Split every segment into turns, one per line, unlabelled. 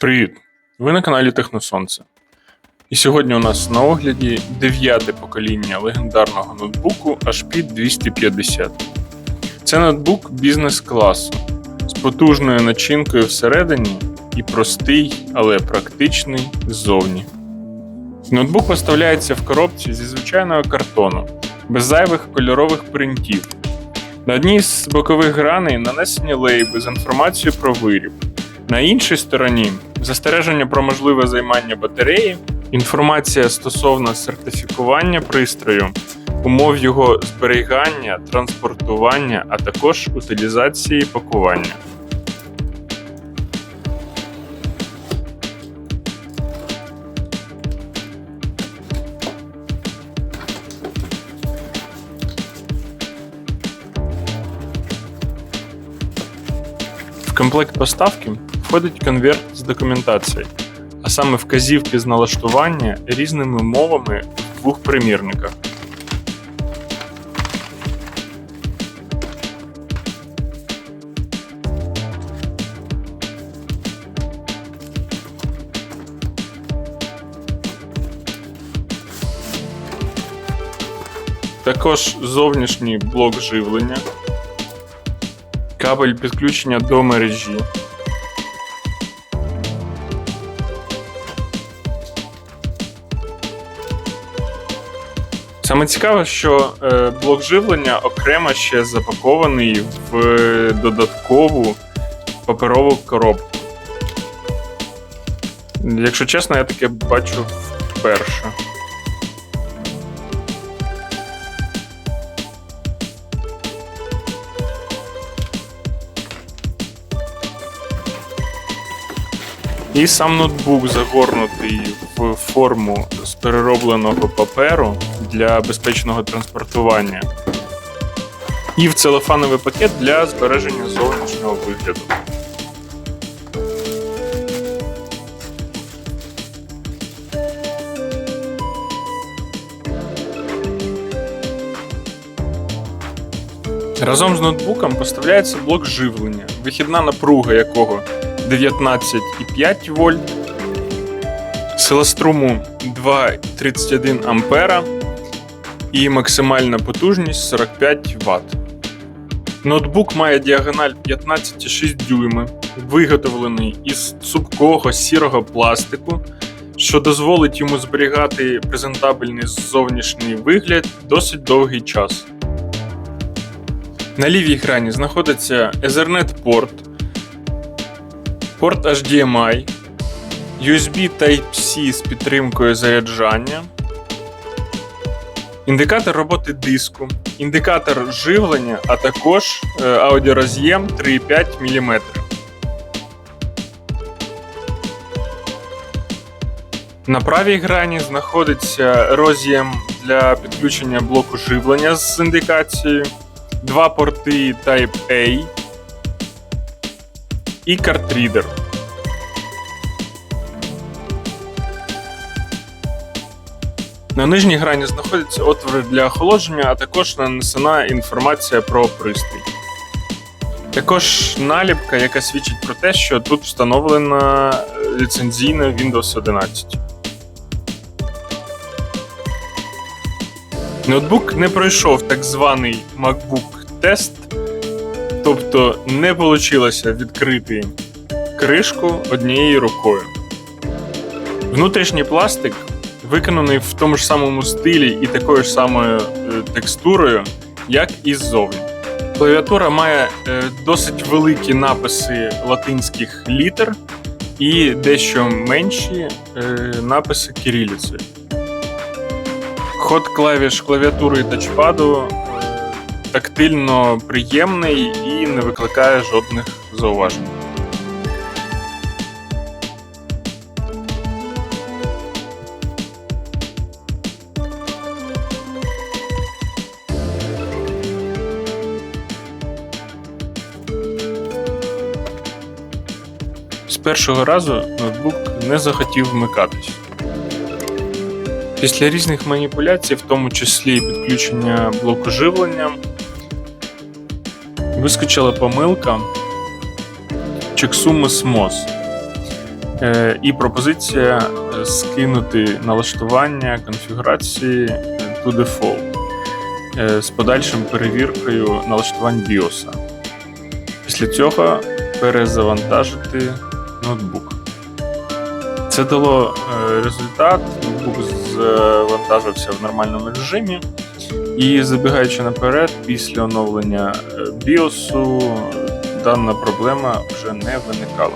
Привіт! Ви на каналі Техносонце. І сьогодні у нас на огляді дев'яте покоління легендарного ноутбуку HP 250. Це ноутбук бізнес-класу з потужною начинкою всередині і простий, але практичний ззовні. Ноутбук поставляється в коробці зі звичайного картону, без зайвих кольорових принтів. На одній з бокових граней нанесені лейби з інформацією про виріб. На іншій стороні застереження про можливе займання батареї, інформація стосовно сертифікування пристрою, умов його зберігання, транспортування, а також утилізації пакування. В комплект поставки входить конверт з документацією, а саме вказівки з налаштування різними мовами в двох примірниках. Також зовнішній блок живлення, кабель підключення до мережі. Саме цікаве, що е, блок живлення окремо ще запакований в е, додаткову паперову коробку. Якщо чесно, я таке бачу вперше. І сам ноутбук загорнутий в форму з переробленого паперу для безпечного транспортування. І в целофановий пакет для збереження зовнішнього вигляду. Разом з ноутбуком поставляється блок живлення, вихідна напруга якого 19,5 вольт, сила струму 2,31 ампера і максимальна потужність 45 Вт. Ноутбук має діагональ 15,6 дюйми, виготовлений із цупкого сірого пластику, що дозволить йому зберігати презентабельний зовнішній вигляд досить довгий час. На лівій екрані знаходиться Ethernet порт, порт HDMI, USB Type-C з підтримкою заряджання, індикатор роботи диску, індикатор живлення, а також е, аудіороз'єм 3,5 мм. На правій грані знаходиться роз'єм для підключення блоку живлення з індикацією, два порти Type-A і картрідер. На нижній грані знаходяться отвори для охолодження, а також нанесена інформація про пристрій. Також наліпка, яка свідчить про те, що тут встановлена е, ліцензійна Windows 11. Ноутбук не пройшов так званий MacBook тест, тобто не вийшло відкрити кришку однією рукою. Внутрішній пластик виконаний в тому ж самому стилі і такою ж самою е, текстурою, як і ззовні. Клавіатура має е, досить великі написи латинських літер і дещо менші е, написи кирилицею. Ход клавіш клавіатури і тачпаду тактильно приємний і не викликає жодних зауважень. Першого разу ноутбук не захотів вмикатись. Після різних маніпуляцій, в тому числі і підключення блоку живлення, вискочила помилка checksum SMOS. Е, І пропозиція е, скинути налаштування конфігурації to default е, з подальшим перевіркою налаштувань BIOS. Після цього перезавантажити ноутбук. Це дало е, результат. Ноутбук завантажився в нормальному режимі. І забігаючи наперед, після оновлення е, BIOS дана проблема вже не виникала.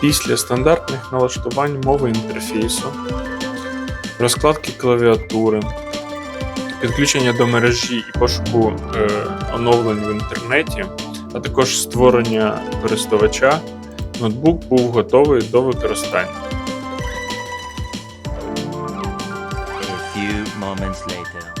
Після стандартних налаштувань мови інтерфейсу, розкладки клавіатури, підключення до мережі і пошуку е, оновлень в інтернеті, а також створення користувача, ноутбук був готовий до використання.
A few moments later.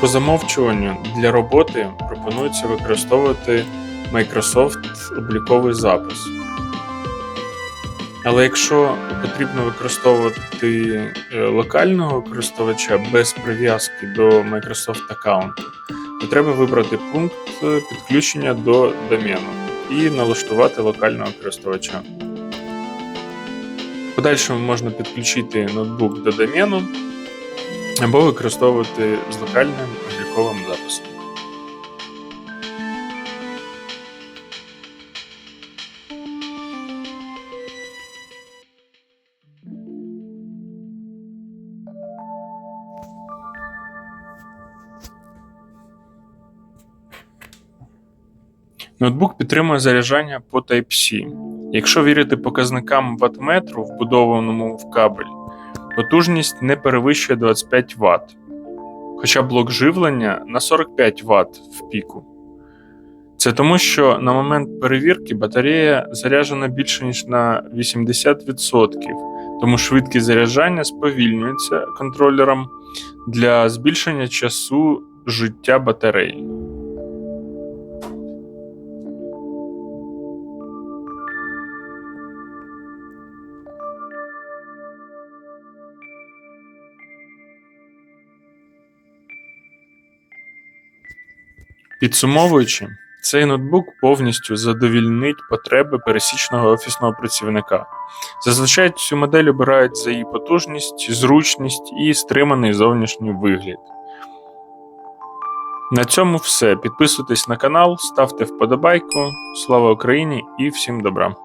По замовчуванню для роботи пропонується використовувати Microsoft обліковий запис. Але якщо потрібно використовувати е, локального користувача без прив'язки до Microsoft аккаунту, то треба вибрати пункт е, підключення до домену і налаштувати локального користувача. Подальшому можна підключити ноутбук до домену або використовувати з локальним обліковим записом. Ноутбук підтримує заряджання по Type-C. Якщо вірити показникам ваттметру, вбудованому в кабель, потужність не перевищує 25 Вт, хоча блок живлення на 45 Вт в піку. Це тому, що на момент перевірки батарея заряджена більше ніж на 80%, тому швидкість заряджання сповільнюється контролером для збільшення часу життя батареї. Підсумовуючи, цей ноутбук повністю задовільнить потреби пересічного офісного працівника. Зазвичай цю модель обирають за її потужність, зручність і стриманий зовнішній вигляд. На цьому все. Підписуйтесь на канал, ставте вподобайку. Слава Україні і всім добра!